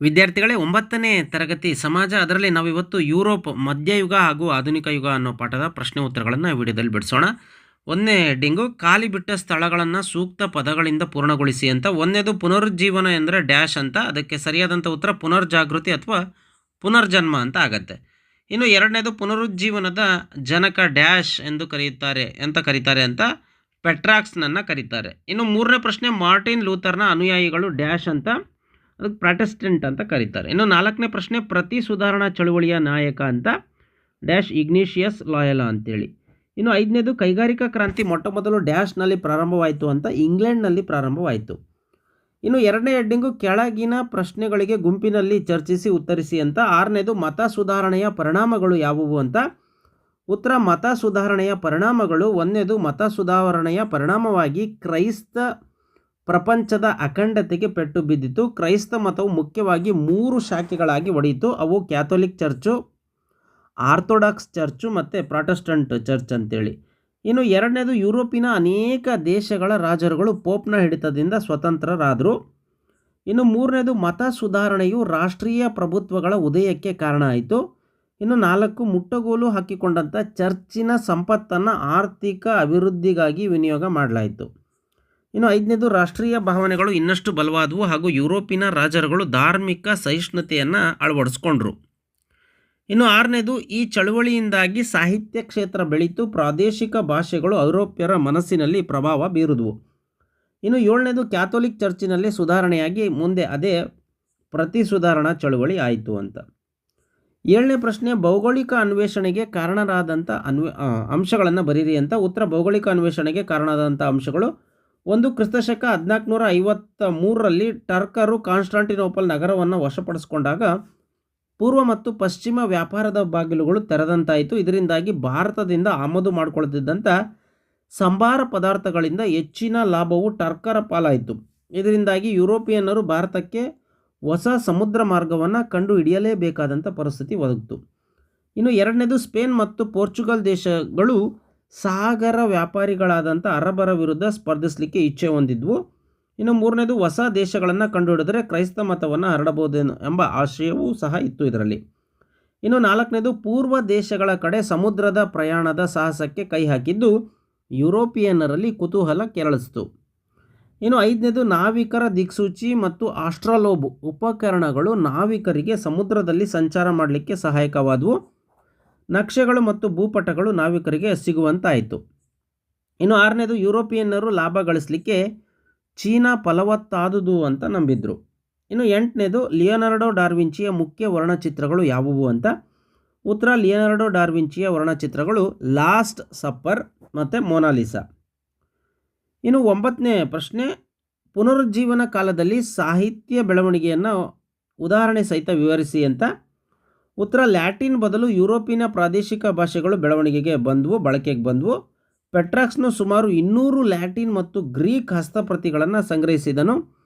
ವಿದ್ಯಾರ್ಥಿಗಳೇ, ಒಂಬತ್ತನೇ ತರಗತಿ ಸಮಾಜ, ಅದರಲ್ಲಿ ನಾವಿವತ್ತು ಯುರೋಪ್, ಮಧ್ಯಯುಗ ಹಾಗೂ ಆಧುನಿಕ ಯುಗ ಅನ್ನೋ ಪಾಠದ ಪ್ರಶ್ನೆ ಉತ್ತರಗಳನ್ನು ವಿಡಿಯೋದಲ್ಲಿ ಬಿಡಿಸೋಣ. ಒಂದನೇ ಡೆಂಗು, ಖಾಲಿ ಬಿಟ್ಟ ಸ್ಥಳಗಳನ್ನು ಸೂಕ್ತ ಪದಗಳಿಂದ ಪೂರ್ಣಗೊಳಿಸಿ ಅಂತ. ಒಂದನೇದು, ಪುನರುಜ್ಜೀವನ ಎಂದರೆ ಡ್ಯಾಶ್ ಅಂತ. ಅದಕ್ಕೆ ಸರಿಯಾದಂಥ ಉತ್ತರ ಪುನರ್ಜಾಗೃತಿ ಅಥವಾ ಪುನರ್ಜನ್ಮ ಅಂತ ಆಗತ್ತೆ. ಇನ್ನು ಎರಡನೇದು, ಪುನರುಜ್ಜೀವನದ ಜನಕ ಡ್ಯಾಶ್ ಎಂದು ಕರೆಯುತ್ತಾರೆ ಅಂತ ಕರೀತಾರೆ ಅಂತ? ಪೆಟ್ರಾಕ್ಸ್ನನ್ನು ಕರೀತಾರೆ. ಇನ್ನು ಮೂರನೇ ಪ್ರಶ್ನೆ, ಮಾರ್ಟಿನ್ ಲೂಥರ್ನ ಅನುಯಾಯಿಗಳು ಡ್ಯಾಶ್ ಅಂತ. ಅದಕ್ಕೆ ಪ್ರಾಟೆಸ್ಟೆಂಟ್ ಅಂತ ಕರೀತಾರೆ. ಇನ್ನು ನಾಲ್ಕನೇ ಪ್ರಶ್ನೆ, ಪ್ರತಿ ಸುಧಾರಣಾ ಚಳುವಳಿಯ ನಾಯಕ ಅಂತ ಡ್ಯಾಶ್ ಇಗ್ನೇಷಿಯಸ್ ಲಾಯಲ ಅಂತೇಳಿ. ಇನ್ನು ಐದನೇದು, ಕೈಗಾರಿಕಾ ಕ್ರಾಂತಿ ಮೊಟ್ಟ ಮೊದಲು ಡ್ಯಾಶ್ನಲ್ಲಿ ಪ್ರಾರಂಭವಾಯಿತು ಅಂತ ಇಂಗ್ಲೆಂಡ್ನಲ್ಲಿ ಪ್ರಾರಂಭವಾಯಿತು. ಇನ್ನು ಎರಡನೇ ಹೆಡ್ಡಿಂಗು, ಕೆಳಗಿನ ಪ್ರಶ್ನೆಗಳಿಗೆ ಗುಂಪಿನಲ್ಲಿ ಚರ್ಚಿಸಿ ಉತ್ತರಿಸಿ ಅಂತ. ಆರನೇದು, ಮತ ಸುಧಾರಣೆಯ ಪರಿಣಾಮಗಳು ಯಾವುವು ಅಂತ. ಉತ್ತರ, ಮತ ಸುಧಾರಣೆಯ ಪರಿಣಾಮಗಳು. ಒಂದನೇದು ಮತ ಸುಧಾರಣೆಯ ಪರಿಣಾಮವಾಗಿ ಕ್ರೈಸ್ತ ಪ್ರಪಂಚದ ಅಖಂಡತೆಗೆ ಪೆಟ್ಟು ಬಿದ್ದಿತು. ಕ್ರೈಸ್ತ ಮತವು ಮುಖ್ಯವಾಗಿ ಮೂರು ಶಾಖೆಗಳಾಗಿ ಒಡೆಯಿತು. ಅವು ಕ್ಯಾಥೋಲಿಕ್ ಚರ್ಚು, ಆರ್ಥೋಡಾಕ್ಸ್ ಚರ್ಚು ಮತ್ತು ಪ್ರಾಟೆಸ್ಟೆಂಟ್ ಚರ್ಚ್ ಅಂತೇಳಿ. ಇನ್ನು ಎರಡನೇದು ಯುರೋಪಿನ ಅನೇಕ ದೇಶಗಳ ರಾಜರುಗಳು ಪೋಪ್ನ ಹಿಡಿತದಿಂದ ಸ್ವತಂತ್ರರಾದರು. ಇನ್ನು ಮೂರನೇದು ಮತ ಸುಧಾರಣೆಯು ರಾಷ್ಟ್ರೀಯ ಪ್ರಭುತ್ವಗಳ ಉದಯಕ್ಕೆ ಕಾರಣ ಆಯಿತು. ಇನ್ನು ನಾಲ್ಕು ಮುಟ್ಟಗೋಲು ಹಾಕಿಕೊಂಡಂಥ ಚರ್ಚಿನ ಸಂಪತ್ತನ್ನು ಆರ್ಥಿಕ ಅಭಿವೃದ್ಧಿಗಾಗಿ ವಿನಿಯೋಗ ಮಾಡಲಾಯಿತು. ಇನ್ನು ಐದನೇದು ರಾಷ್ಟ್ರೀಯ ಭಾವನೆಗಳು ಇನ್ನಷ್ಟು ಬಲವಾದವು ಹಾಗೂ ಯುರೋಪಿನ ರಾಜರುಗಳು ಧಾರ್ಮಿಕ ಸಹಿಷ್ಣುತೆಯನ್ನು ಅಳವಡಿಸ್ಕೊಂಡ್ರು. ಇನ್ನು ಆರನೇದು, ಈ ಚಳುವಳಿಯಿಂದಾಗಿ ಸಾಹಿತ್ಯ ಕ್ಷೇತ್ರ ಬೆಳೀತು, ಪ್ರಾದೇಶಿಕ ಭಾಷೆಗಳು ಐರೋಪ್ಯರ ಮನಸ್ಸಿನಲ್ಲಿ ಪ್ರಭಾವ ಬೀರಿದ್ವು. ಇನ್ನು ಏಳನೇದು, ಕ್ಯಾಥೋಲಿಕ್ ಚರ್ಚಿನಲ್ಲಿ ಸುಧಾರಣೆಯಾಗಿ ಮುಂದೆ ಅದೇ ಪ್ರತಿ ಸುಧಾರಣಾ ಚಳುವಳಿ ಆಯಿತು ಅಂತ. ಏಳನೇ ಪ್ರಶ್ನೆ, ಭೌಗೋಳಿಕ ಅನ್ವೇಷಣೆಗೆ ಕಾರಣರಾದಂಥ ಅನ್ವೇ ಅಂಶಗಳನ್ನು ಬರೀರಿ ಅಂತ. ಉತ್ತರ ಭೌಗೋಳಿಕ ಅನ್ವೇಷಣೆಗೆ ಕಾರಣರಾದಂಥ ಅಂಶಗಳು ಒಂದು ಕ್ರಿಸ್ತಶಕ ಹದಿನಾಲ್ಕುನೂರ ಐವತ್ತ ಮೂರರಲ್ಲಿ ಟರ್ಕರು ಕಾನ್ಸ್ಟಾಂಟಿನೋಪಲ್ ನಗರವನ್ನು ವಶಪಡಿಸಿಕೊಂಡಾಗ ಪೂರ್ವ ಮತ್ತು ಪಶ್ಚಿಮ ವ್ಯಾಪಾರದ ಬಾಗಿಲುಗಳು ತೆರೆದಂತಾಯಿತು. ಇದರಿಂದಾಗಿ ಭಾರತದಿಂದ ಆಮದು ಮಾಡಿಕೊಳ್ಳುತ್ತಿದ್ದಂಥ ಸಂಬಾರ ಪದಾರ್ಥಗಳಿಂದ ಹೆಚ್ಚಿನ ಲಾಭವು ಟರ್ಕರ ಪಾಲಾಯಿತು. ಇದರಿಂದಾಗಿ ಯುರೋಪಿಯನ್ನರು ಭಾರತಕ್ಕೆ ಹೊಸ ಸಮುದ್ರ ಮಾರ್ಗವನ್ನು ಕಂಡು ಹಿಡಿಯಲೇಬೇಕಾದಂಥ ಪರಿಸ್ಥಿತಿ ಒದಗಿತು. ಇನ್ನು ಎರಡನೇದು ಸ್ಪೇನ್ ಮತ್ತು ಪೋರ್ಚುಗಲ್ ದೇಶಗಳು ಸಾಗರ ವ್ಯಾಪಾರಿಗಳಾದಂಥ ಅರಬರ ವಿರುದ್ಧ ಸ್ಪರ್ಧಿಸಲಿಕ್ಕೆ ಇಚ್ಛೆ ಹೊಂದಿದ್ವು. ಇನ್ನು ಮೂರನೇದು, ಹೊಸ ದೇಶಗಳನ್ನು ಕಂಡುಹಿಡಿದರೆ ಕ್ರೈಸ್ತ ಮತವನ್ನು ಹರಡಬಹುದೇನು ಎಂಬ ಆಶಯವೂ ಸಹ ಇತ್ತು ಇದರಲ್ಲಿ. ಇನ್ನು ನಾಲ್ಕನೇದು, ಪೂರ್ವ ದೇಶಗಳ ಕಡೆ ಸಮುದ್ರದ ಪ್ರಯಾಣದ ಸಾಹಸಕ್ಕೆ ಕೈ ಹಾಕಿದ್ದು ಯುರೋಪಿಯನ್ನರಲ್ಲಿ ಕುತೂಹಲ ಕೆರಳಿಸಿತು. ಇನ್ನು ಐದನೇದು, ನಾವಿಕರ ದಿಕ್ಸೂಚಿ ಮತ್ತು ಆಸ್ಟ್ರಾಲೋಬ್ ಉಪಕರಣಗಳು ನಾವಿಕರಿಗೆ ಸಮುದ್ರದಲ್ಲಿ ಸಂಚಾರ ಮಾಡಲಿಕ್ಕೆ ಸಹಾಯಕವಾದವು. ನಕ್ಷೆಗಳು ಮತ್ತು ಭೂಪಟಗಳು ನಾವಿಕರಿಗೆ ಸಿಗುವಂತಾಯಿತು. ಇನ್ನು ಆರನೇದು, ಯುರೋಪಿಯನ್ನರು ಲಾಭ ಗಳಿಸಲಿಕ್ಕೆ ಚೀನಾ ಫಲವತ್ತಾದುದು ಅಂತ ನಂಬಿದ್ರು. ಇನ್ನು ಎಂಟನೇದು, ಲಿಯೋನಾರ್ಡೋ ಡಾರ್ವಿಂಚಿಯ ಮುಖ್ಯ ವರ್ಣಚಿತ್ರಗಳು ಯಾವುವು ಅಂತ. ಉತ್ತರ, ಲಿಯೋನಾರ್ಡೋ ಡಾರ್ವಿಂಚಿಯ ವರ್ಣಚಿತ್ರಗಳು ಲಾಸ್ಟ್ ಸಪ್ಪರ್ ಮತ್ತು ಮೊನಾಲಿಸಾ. ಇನ್ನು ಒಂಬತ್ತನೇ ಪ್ರಶ್ನೆ, ಪುನರುಜ್ಜೀವನ ಕಾಲದಲ್ಲಿ ಸಾಹಿತ್ಯ ಬೆಳವಣಿಗೆಯನ್ನು ಉದಾಹರಣೆ ಸಹಿತ ವಿವರಿಸಿ ಅಂತ. ಉತ್ತರ ಲ್ಯಾಟಿನ್ ಬದಲು ಯುರೋಪಿನ ಪ್ರಾದೇಶಿಕ ಭಾಷೆಗಳು ಬೆಳವಣಿಗೆಗೆ ಬಂದವು, ಬಳಕೆಗೆ ಬಂದವು. ಪೆಟ್ರಾಕ್ಸ್ನು ಸುಮಾರು ಇನ್ನೂರು ಲ್ಯಾಟಿನ್ ಮತ್ತು ಗ್ರೀಕ್ ಹಸ್ತಪ್ರತಿಗಳನ್ನು ಸಂಗ್ರಹಿಸಿದನು.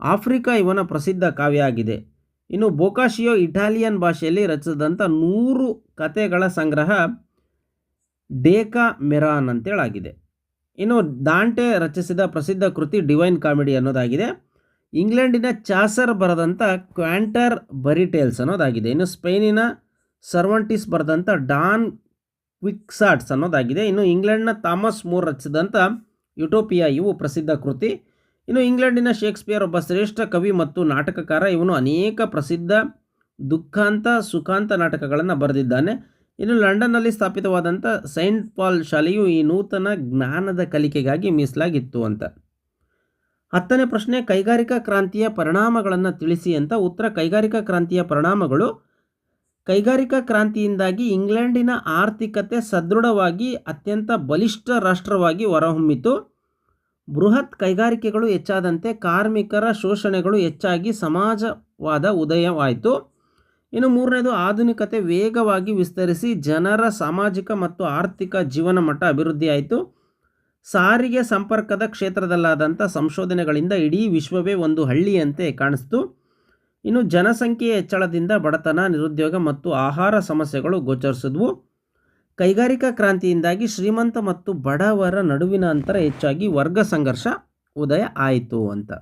ಆಫ್ರಿಕಾ ಇವನ ಪ್ರಸಿದ್ಧ ಕಾವ್ಯ ಆಗಿದೆ. ಇನ್ನು ಬೋಕಾಶಿಯೋ ಇಟಾಲಿಯನ್ ಭಾಷೆಯಲ್ಲಿ ರಚಿಸಿದಂಥ ನೂರು ಕತೆಗಳ ಸಂಗ್ರಹ ಡೇಕಾ ಮೆರಾನ್ ಅಂತೇಳಾಗಿದೆ. ಇನ್ನು ದಾಂಟೆ ರಚಿಸಿದ ಪ್ರಸಿದ್ಧ ಕೃತಿ ಡಿವೈನ್ ಕಾಮಿಡಿ ಅನ್ನೋದಾಗಿದೆ. ಇಂಗ್ಲೆಂಡಿನ ಚಾಸರ್ ಬರೆದಂಥ ಕ್ವಾಂಟರ್ ಬರಿಟೇಲ್ಸ್ ಅನ್ನೋದಾಗಿದೆ. ಇನ್ನು ಸ್ಪೇನಿನ ಸರ್ವಂಟಿಸ್ ಬರೆದಂಥ ಡಾನ್ ಕ್ವಿಕ್ಸಾಟ್ಸ್ ಅನ್ನೋದಾಗಿದೆ. ಇನ್ನು ಇಂಗ್ಲೆಂಡ್ನ ಥಾಮಸ್ ಮೂರ್ ರಚಿಸಿದಂಥ ಯುಟೋಪಿಯಾ, ಇವು ಪ್ರಸಿದ್ಧ ಕೃತಿ. ಇನ್ನು ಇಂಗ್ಲೆಂಡಿನ ಶೇಕ್ಸ್ಪಿಯರ್ ಒಬ್ಬ ಶ್ರೇಷ್ಠ ಕವಿ ಮತ್ತು ನಾಟಕಕಾರ. ಇವನು ಅನೇಕ ಪ್ರಸಿದ್ಧ ದುಃಖಾಂತ, ಸುಖಾಂತ ನಾಟಕಗಳನ್ನು ಬರೆದಿದ್ದಾನೆ. ಇನ್ನು ಲಂಡನ್ನಲ್ಲಿ ಸ್ಥಾಪಿತವಾದಂಥ ಸೈಂಟ್ ಪಾಲ್ ಶಾಲೆಯು ಈ ನೂತನ ಜ್ಞಾನದ ಕಲಿಕೆಗಾಗಿ ಮೀಸಲಾಗಿತ್ತು ಅಂತ. ಹತ್ತನೇ ಪ್ರಶ್ನೆ, ಕೈಗಾರಿಕಾ ಕ್ರಾಂತಿಯ ಪರಿಣಾಮಗಳನ್ನು ತಿಳಿಸಿ ಅಂತ ಉತ್ತರ ಕೈಗಾರಿಕಾ ಕ್ರಾಂತಿಯ ಪರಿಣಾಮಗಳು. ಕೈಗಾರಿಕಾ ಕ್ರಾಂತಿಯಿಂದಾಗಿ ಇಂಗ್ಲೆಂಡಿನ ಆರ್ಥಿಕತೆ ಸದೃಢವಾಗಿ, ಅತ್ಯಂತ ಬಲಿಷ್ಠ ರಾಷ್ಟ್ರವಾಗಿ ಹೊರಹೊಮ್ಮಿತು. ಬೃಹತ್ ಕೈಗಾರಿಕೆಗಳು ಹೆಚ್ಚಾದಂತೆ ಕಾರ್ಮಿಕರ ಶೋಷಣೆಗಳು ಹೆಚ್ಚಾಗಿ ಸಮಾಜವಾದ ಉದಯವಾಯಿತು. ಇನ್ನು ಮೂರನೇದು, ಆಧುನಿಕತೆ ವೇಗವಾಗಿ ವಿಸ್ತರಿಸಿ ಜನರ ಸಾಮಾಜಿಕ ಮತ್ತು ಆರ್ಥಿಕ ಜೀವನ ಮಟ್ಟ ಅಭಿವೃದ್ಧಿಯಾಯಿತು. ಸಾರಿಗೆ ಸಂಪರ್ಕದ ಕ್ಷೇತ್ರದಲ್ಲಾದಂಥ ಸಂಶೋಧನೆಗಳಿಂದ ಇಡೀ ವಿಶ್ವವೇ ಒಂದು ಹಳ್ಳಿಯಂತೆ ಕಾಣಿಸ್ತು. ಇನ್ನು ಜನಸಂಖ್ಯೆಯ ಹೆಚ್ಚಳದಿಂದ ಬಡತನ, ನಿರುದ್ಯೋಗ ಮತ್ತು ಆಹಾರ ಸಮಸ್ಯೆಗಳು ಗೋಚರಿಸಿದ್ವು. ಕೈಗಾರಿಕಾ ಕ್ರಾಂತಿಯಿಂದಾಗಿ ಶ್ರೀಮಂತ ಮತ್ತು ಬಡವರ ನಡುವಿನ ಅಂತರ ಹೆಚ್ಚಾಗಿ ವರ್ಗ ಸಂಘರ್ಷ, ಉದಯ ಆಯಿತು ಅಂತ.